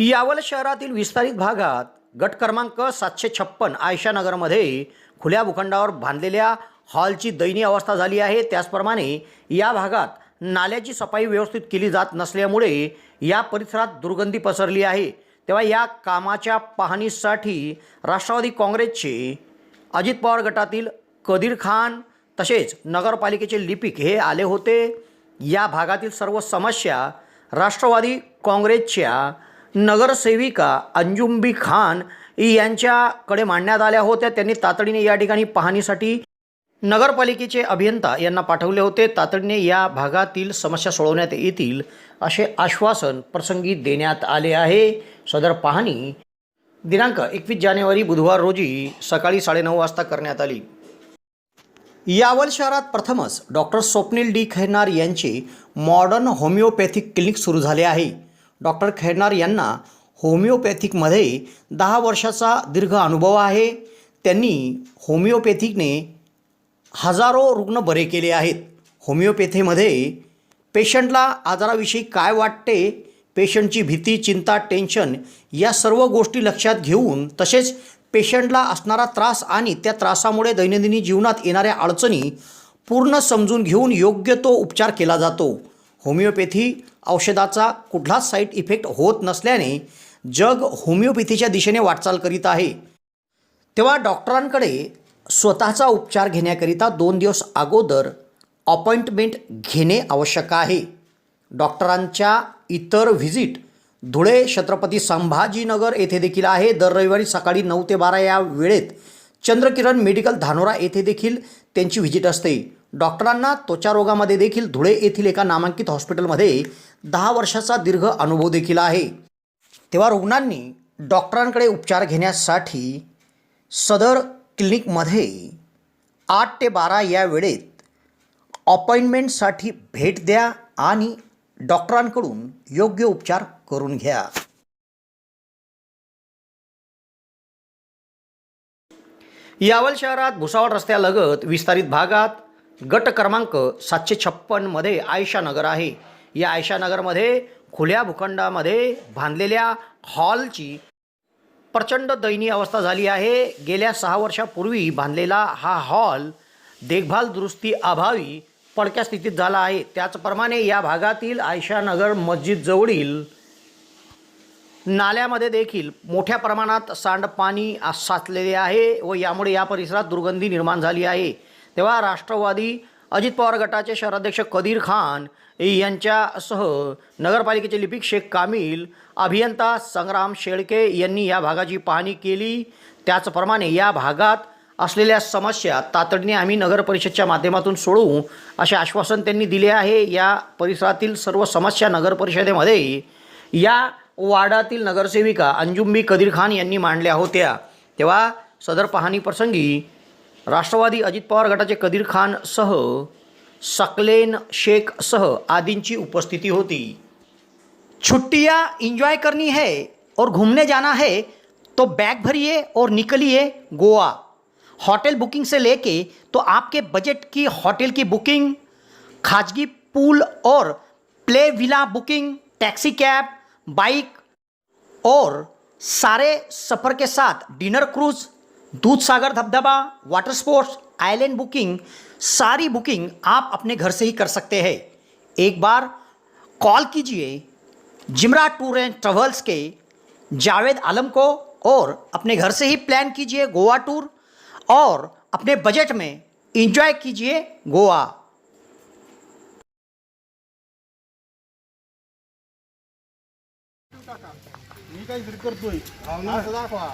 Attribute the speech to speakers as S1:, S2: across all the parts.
S1: यावल शहरातील विस्तारित भागात गट क्रमांक सातशे छप्पन आयशानगरमध्ये खुल्या भूखंडावर बांधलेल्या हॉलची दयनीय अवस्था झाली आहे. त्याचप्रमाणे या भागात नाल्याची सफाई व्यवस्थित केली जात नसल्यामुळे या परिसरात दुर्गंधी पसरली आहे. तेव्हा या कामाच्या पाहणीसाठी राष्ट्रवादी काँग्रेसचे अजित पवार गटातील कदीर खान तसेच नगरपालिकेचे लिपिक हे आले होते. या भागातील सर्व समस्या राष्ट्रवादी काँग्रेसच्या नगरसेविका अंजुंबी खान यांच्याकडे मांडण्यात आल्या होत्या. त्यांनी तातडीने या ठिकाणी पाहणीसाठी नगरपालिकेचे अभियंता यांना पाठवले होते. तातडीने या भागातील समस्या सोडवण्यात येतील असे आश्वासन प्रसंगी देण्यात आले आहे. सदर पाहणी दिनांक एकवीस जानेवारी बुधवार रोजी सकाळी साडेनऊ वाजता करण्यात आली. यावल शहरात प्रथमच डॉक्टर स्वप्नील डी खैनार यांचे मॉडर्न होमिओपॅथिक क्लिनिक सुरू झाले आहे. डॉक्टर खैरनार यांना होमिओपॅथिकमध्ये दहा वर्षाचा दीर्घ अनुभव आहे. त्यांनी होमिओपॅथिकने हजारो रुग्ण बरे केले आहेत. होमिओपॅथीमध्ये पेशंटला आजाराविषयी काय वाटते पेशंटची भीती चिंता टेन्शन या सर्व गोष्टी लक्षात घेऊन तसेच पेशंटला असणारा त्रास आणि त्या त्रासामुळे दैनंदिनी जीवनात येणाऱ्या अडचणी पूर्ण समजून घेऊन योग्य तो उपचार केला जातो. होमिओपॅथी औषधाचा कुठलाच साईड इफेक्ट होत नसल्याने जग होमिओपॅथीच्या दिशेने वाटचाल करीत आहे. तेव्हा डॉक्टरांकडे स्वतःचा उपचार घेण्याकरिता दोन दिवस अगोदर अपॉइंटमेंट घेणे आवश्यक आहे. डॉक्टरांच्या इतर व्हिजिट धुळे छत्रपती संभाजीनगर येथे देखील आहे. दर रविवारी सकाळी नऊ ते बारा या वेळेत चंद्रकिरण मेडिकल धानोरा येथे देखील त्यांची व्हिजिट असते. डॉक्टरांना त्वचारोगामध्ये देखील धुळे येथील एका नामांकित हॉस्पिटलमध्ये दहा वर्षाचा दीर्घ अनुभव देखील आहे. तेव्हा रुग्णांनी डॉक्टरांकडे उपचार घेण्यासाठी सदर क्लिनिकमध्ये आठ ते बारा या वेळेत अपॉइंटमेंटसाठी भेट द्या आणि डॉक्टरांकडून योग्य उपचार करून घ्या. यावल शहरात भुसावळ रस्त्यालगत विस्तारित भागात गट क्रमांक सातशे छप्पनमध्ये आयशानगर आहे. या आयशानगरमध्ये खुल्या भूखंडामध्ये बांधलेल्या हॉलची प्रचंड दयनीय अवस्था झाली आहे. गेल्या सहा वर्षापूर्वी बांधलेला हा हॉल देखभाल दुरुस्ती अभावी पडक्या स्थितीत झाला आहे. त्याचप्रमाणे या भागातील आयशानगर मस्जिदजवळील नाल्यामध्ये देखील मोठ्या प्रमाणात सांडपाणी साचलेले आहे व यामुळे या परिसरात दुर्गंधी निर्माण झाली आहे. तेव्हा राष्ट्रवादी अजित पवार गटाचे शहराध्यक्ष कदीर खान यांच्यासह नगरपालिकेचे लिपिक शेख कामिल अभियंता संग्राम शेळके यांनी या भागाची पाहणी केली. त्याचप्रमाणे या भागात असलेल्या समस्या तातडीने आम्ही नगर परिषदच्या माध्यमातून सोडवू असे आश्वासन त्यांनी दिले आहे. या परिसरातील सर्व समस्या नगर परिषदेमध्ये या वार्डातील नगरसेविका अंजुम्बी कदीर खान यांनी मांडल्या होत्या. तेव्हा सदर पाहणी प्रसंगी राष्ट्रवादी अजित पवार गटाचे कदीर खान सह सकलेन शेख सह आदींची उपस्थिती होती. छुट्टियाँ इंजॉय करनी है और घूमने जाना है तो बैग भरिए और निकलिए गोवा. होटल बुकिंग से लेके तो आपके बजट की होटल की बुकिंग, खाजगी पूल और play villa booking taxi cab bike और सारे सफ़र के साथ डिनर क्रूज दूध सागर धबधबा वाटर स्पोर्ट्स आइलैंड बुकिंग सारी बुकिंग आप अपने घर से ही कर सकते हैं। एक बार कॉल कीजिए जिमरा टूर एंड ट्रेवल्स के जावेद आलम को और अपने घर से ही प्लान कीजिए गोवा टूर और अपने बजट में इंजॉय कीजिए गोवा।
S2: मी काहीतरी करतोय. असं दाखवा.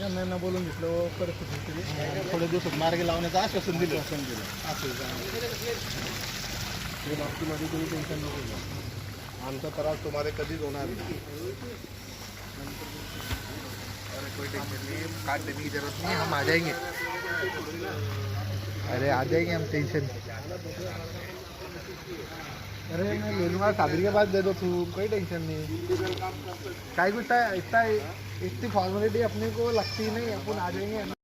S2: यांना बोलून घेतलं परिस्थिती थोड्या दिवसात मार्गी लावण्याचं आश्वासन दिलं. आश्वासन दिलं. असं बाबतीमध्ये तुम्ही टेन्शन नको. आमचा त्रास तुम्हाला कधीच होणार नाही.
S3: अरे कोई टेंशन नहीं है कार्ड देने की जरूरत नहीं है हम आ जाएंगे अरे आ जाएंगे हम टेंशन
S2: अरे मैं ले लूंगा शादी के बाद दे दो तू कोई टेंशन नहीं. काय कुछ इतना इतनी फॉर्मेलिटी अपने को लगती नहीं अपन आ जाएंगे